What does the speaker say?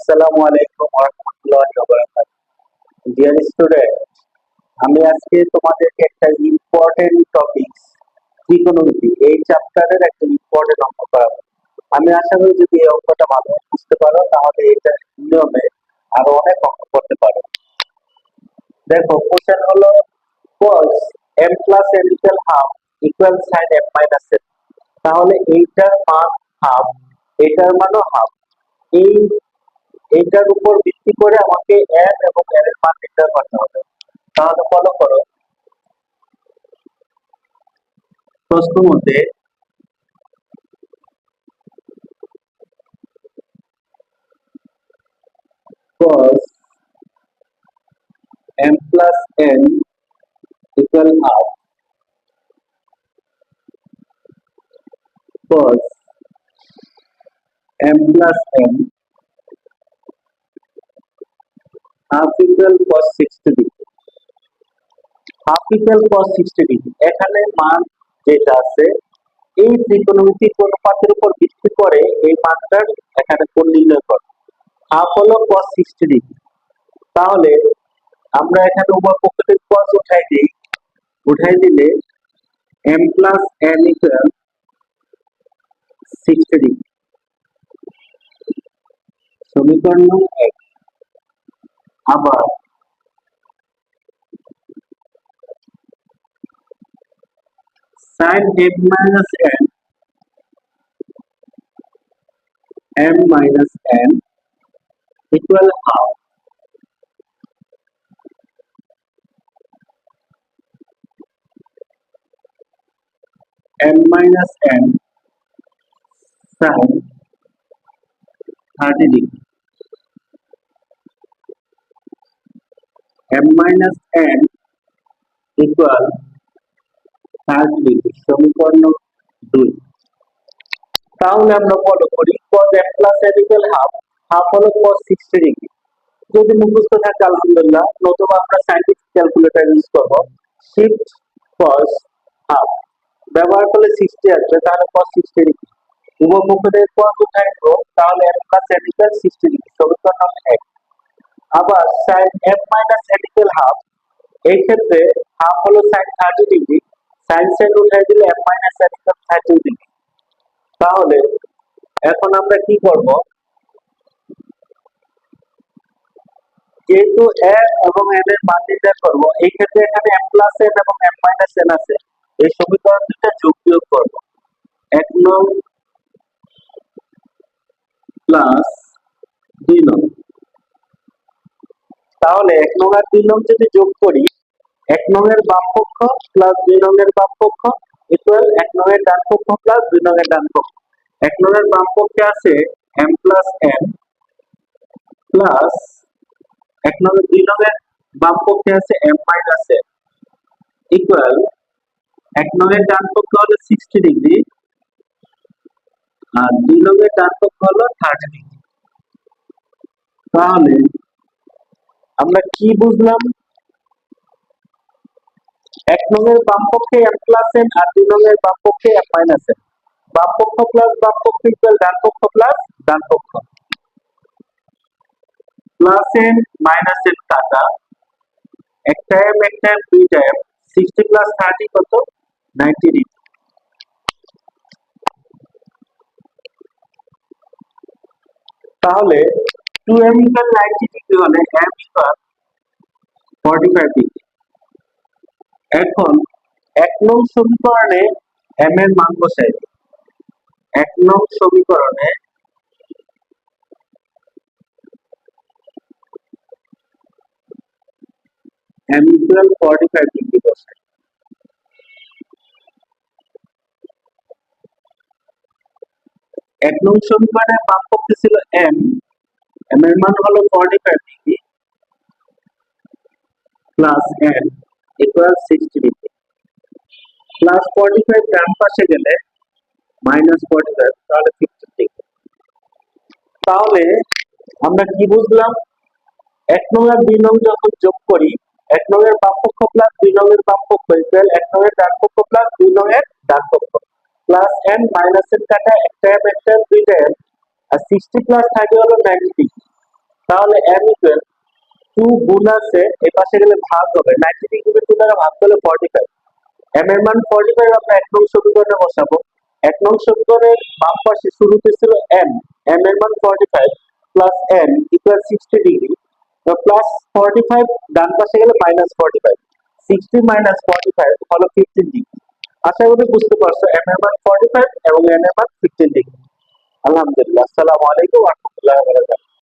আসসালামু আলাইকুম ওয়া রাহমাতুল্লাহি ওয়া বারাকাতুহু ডিয়ার স্টুডেন্ট আমি আজকে তোমাদেরকে একটা ইম্পর্টেন্ট টপিক ত্রিকোণমিতি এই চ্যাপ্টারের একটা ইম্পর্টেন্ট অঙ্ক করাবো। আমি আশা করি যদি এই অঙ্কটা ভালো, বুঝতে পারো, তাহলে এটা নিয়মে আরও অনেক অঙ্ক করতে পারো। দেখো কোশ্চেন হলো, cos m plus n equal half equal sin m minus n তাহলে এইটার মান হাফ এটার মানও হাফ এই এইটার উপর ভিত্তি করে আমাকে n এবং n এর মান নির্ণয় করতে হবে। তাহলে ফলো করো। প্রশ্ন মধ্যে cos m plus n equal half cos m plus n equal cos 60 degree. Half equal cos 60 degree. এখানে মান যেটা আছে, এই ত্রিকোণমিতিক অনুপাতের উপর ভিত্তি করে এই মানটার এখানে কোণ নির্ণয় করো। হাফ হলো cos 60 ডিগ্রি তাহলে আমরা এখানে উভয় পক্ষ থেকে উঠাই দিই। উঠাই দিলে m plus n equal 60 degree সমীকরণ এক। Aber sin m minus n? M minus n equal half m minus n sin 30 m minus n equal 30 degree সমীকরণ দুই তাহলে আমরা ফলো করি, cos m plus n equal half half হলো cos 60 degree যদি মুখস্থ থাকে, আলহামদুলিল্লাহ, নতুবা আমরা সাইন্টিফিক ক্যালকুলেটর ইউজ করব শিফট cos half, ব্যবহার করলে 60 আসবে, তাহলে cos 60 ডিগ্রি উভয় থেকে cos উঠাই তাহলে m plus n equal 60 degree সমীকরণ এক। আবার m minus n equal half, এই ক্ষেত্রে হাফ হলো sin 30 ডিগ্রি sin সেক উঠাই দিলে minus n equal 30 ডিগ্রি তাহলে এখন আমরা কি করব? যেহেতু m এবং n এর মান নির্ণয় করব, এই ক্ষেত্রে এখানে m plus n এবং m minus n আছে, এই সমীকরণ দুটো যোগ বিয়োগ করব। এক নং প্লাস দুই নং। তাহলে এক নং আর দুই নং যদি যোগ করি, এক নং এর বাম পক্ষ প্লাস দুই নং এর বাম পক্ষ ইকুয়াল এক নং এর ডান পক্ষ প্লাস দুই নং এর ডান পক্ষ। এক নং এর বাম পক্ষে আছে এম প্লাস n প্লাস এক নং এর দুই নং এর বাম পক্ষে আছে এম মাইনাস n ইকুয়াল এক নং এর ডান পক্ষ হলো 60 ডিগ্রি আর দুই নং এর ডান পক্ষ হলো 30 ডিগ্রি তাহলে আমরা কি বুঝলাম? এক নঙের বাম পক্ষে m প্লাস n আর দুই নঙের বাম পক্ষে m মাইনাস n বাম পক্ষ প্লাস বাম পক্ষ ইকুয়াল ডান পক্ষ প্লাস ডান পক্ষ। প্লাস n মাইনাস n কাটা। একটা m একটা m দুইটা m 60 প্লাস 30 কত? 90 ডিগ্রি তাহলে টু এম ইকুয়াল 90 ডিগ্রি হলে m ইকুয়াল 45 ডিগ্রি এখন এক নং সমীকরণে m এর মান বসাই এক নং সমীকরণে m ইকুয়াল 45 ডিগ্রি বসাই। এক নং সমীকরণে পক্ষে ছিল m m এর মান হলো 45 degree plus n equal 60 degree plus 45 ডান পাশে গেলে মাইনাস 45 তাহলে 50 ডিগ্রি তাহলে আমরা কি বুঝলাম? এক নং আর দুই নং যখন যোগ করি, এক নং এর বাম পক্ষ প্লাস দুই নং এর বাম পক্ষ ইকুয়াল এক নং এর ডান পক্ষ প্লাস দুই নং এর ডান পক্ষ প্লাস n মাইনাস এর কাটা একটা m একটা দুইটা m আর 60 প্লাস 30 হলো 90 ডিগ্রি তাহলে m ইকুয়াল টু গুণ আছে, এই পাশে গেলে ভাগ হবে। নাইনটি ডিগ্রি টু দ্বারা ভাগ করলে ফর্টি ফাইভ এম এর মান ফর্টি ফাইভ আমরা এক নং সমীকরণে বসাবো। এক নং সমীকরণের বাম পাশে শুরুতে ছিল m m এর মান forty five plus n equal sixty degree plus forty five ডান পাশে গেলে minus forty five sixty minus forty five হলো ফিফটিন ডিগ্রি আশা করি বুঝতে পারছ m এর মান ফর্টি ফাইভ এবং n এর মান ফিফটিন ডিগ্রি আলহামদুলিল্লাহ। আসসালামু আলাইকুম রাহমাতুল্লাহি